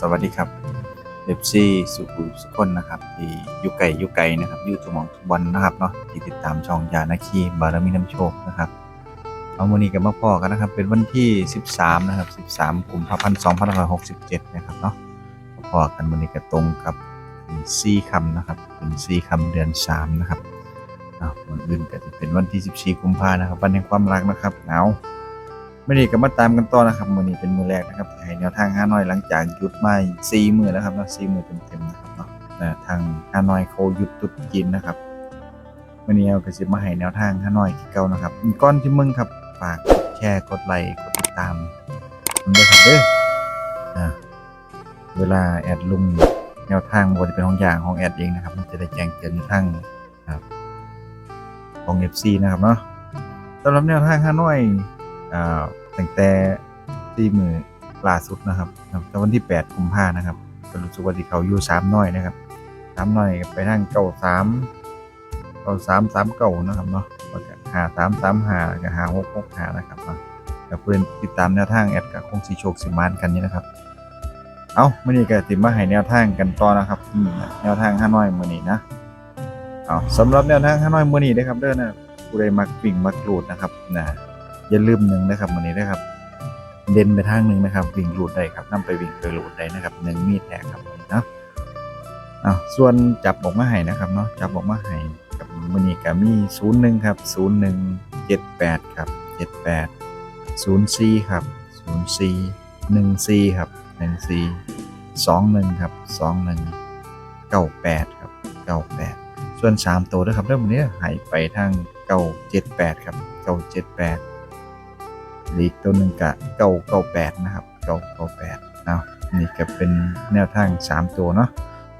สวัสดีครับเอฟซีสุขุสุคนนะครับ ที่ยุไก่ยุไก่นะครับยูทุกมองทุกวันนะครับเนาะที่ติดตามช่องยานาคีบารมีน้ำโชคนะครับเอาวันนี้กับมาพ่อกันนะครับ เป็นวันที่ 13 นะครับ 13กุมภาพันธ์2567 นะครับเนาะมาพ่อกันวันนี้ก็ตรงกับซีคำนะครับ เป็นซีคำเดือน 3 นะครับเอาวันอื่นก็จะเป็นวันที่ 14 กุมภานะครับวันแห่งความรักนะครับเอา ไม่ได้ก็มาตามกันต่อนะครับมื้อนี้เป็นมือแรกนะครับให้แนวทางฮานอยหลังจากหยุดมา4มื้อแล้วครับเนาะ4มื้อเต็มๆนะครับเนาะแต่ทางฮานอยเขาหยุดตรุษจีนนะครับมื้อนี้เราก็สิมาให้แนวทางฮานอยที่เก่านะครับก่อนที่มึงครับฝากกดแชร์กดไลค์กดติดตามมันด้วยครับเด้อเวลาแอดลุงแนวทางบ่ว่าจะเป็นของอย่างของแอดเองนะครับ มันจะได้แจ้งเตือนทางครับของ FC นะครับเนาะสำหรับแนวทางฮานอย ตั้งแต่ที่มือล่าสุดนะครับแต่วันที่8กุมภานะครับก็รู้สึกว่าที่เขาอยู่สามน้อยนะครับสามน้อยไปทางเก้าสามเก้าสามสามเก้านะครับเนาะแล้วก็หาสามสามหาแล้วก็หาหกหกหานะครับเนาะกับเพื่อนติดตามแนวทางแอดกับคงสีโชคสิมานกันนี่นะครับ เอามื่อนี้ก็ติมาให้แนวทางกันต่อนะครับแนวทางห้าน้อยมื่อนี้นะเอาสำหรับแนวทางห้าน้อยมื่อนี้นะครับเด้อนะผู้ใดมักวิ่งมักรูดนะครับนะ อย่าลืมหนึ่งนะครับวันนี้นะครับ เด่นไปทางหนึ่งนะครับ วิ่งรูดได้ครับนํไปวิ่งไปรูดได้นะครับหนึ่งมีดแทกครับวันนี้เนาะอ้าวส่วนจับออกมาให้นะครับเนาะจับออกมาให้กับวันนี้ก็มีศูนย์หนึ่งครับศูนย์หนึ่งเจ็ดแปดครับเจ็ดแปดศูนย์สี่ครับศูนย์สี่หนึ่งสี่ครับหนึ่งสี่สองหนึ่งครับสองหนึ่งเก้าแปดครับเก้าแปดส่วนสามตัวนะครับเรื่องวันนี้หายไปทางเก้าเจ็ดแปดครับเก้าเจ็ดแปด ลีกตัวหนึ่งกะเก้าเก้าแปดนะครับเก้าเก้าแปดเอานี่ก็เป็นแนวทางสามตัวเนาะ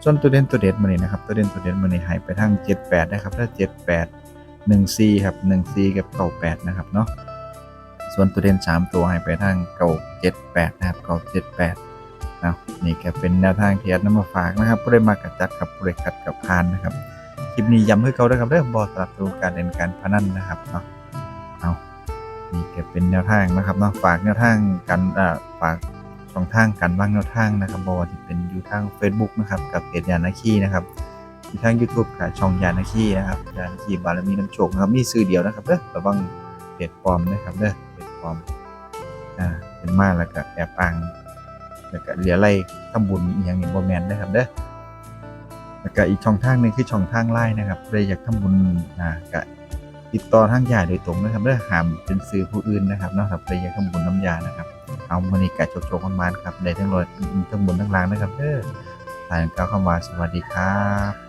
ส่วนตัวเด่นตัวเด็ดมานี่นะครับตัวเด่นตัวเด็ดมานี่หายไปทางเจ็ดแปดนะครับถ้าเจ็ดแปดหนึ่งซีครับหนึ่งซีกับเก้าแปดนะครับเนาะส่วนตัวเด่นสามตัวหายไปทางเก้าเจ็ดแปดนะครับเก้าเจ็ดแปดเอานี่ก็เป็นแนวทางเที่อัดนำมาฝากนะครับผู้ใดมากระจัดกับผู้ใดขัดกับพานนะครับคลิปนี้ย้ำให้เขาด้วยครับเรื่องบอสสนับสนุนการเล่นการพนันนะครับเนาะ นี่ก็เป็นแนวทางนะครับเนาะฝากแนวทางกันอ่าฝากช่องทางกันบ้างแนวทางนะครับบอที่เป็นอยู่ทาง Facebook นะครับกับเพจยานาคีนะครับอยู่ทาง YouTube กับช่องยานาคีนะครับยานาคีบารมีน้ำโชคนะครับมีซื้อเดียวนะครับเด้อระวังเพจปลอมนะครับเด้อเพจปลอมอ่าเป็นมาแล้วก็แอบอ้างแล้วก็เหลืออะไรทำบุญอย่างนี้บ่แมนนะครับเด้อแล้วก็อีกช่องทางหนึงคือช่องทางไลน์นะครับใครอยากทำบุญอ่าก็ ติดต่อทางยาโดยตรงนะครับเพื่อหามเป็นซื้อผู้อื่นนะครับนาะครับใครอยากทำบุญน้ำยานะครับเอามานิกาโชคโชคมันครับได้ทั้งรอยทั้งบุญทั้งลางนะครับเด้อทางก้าวเข้ามาสวัสดีครับ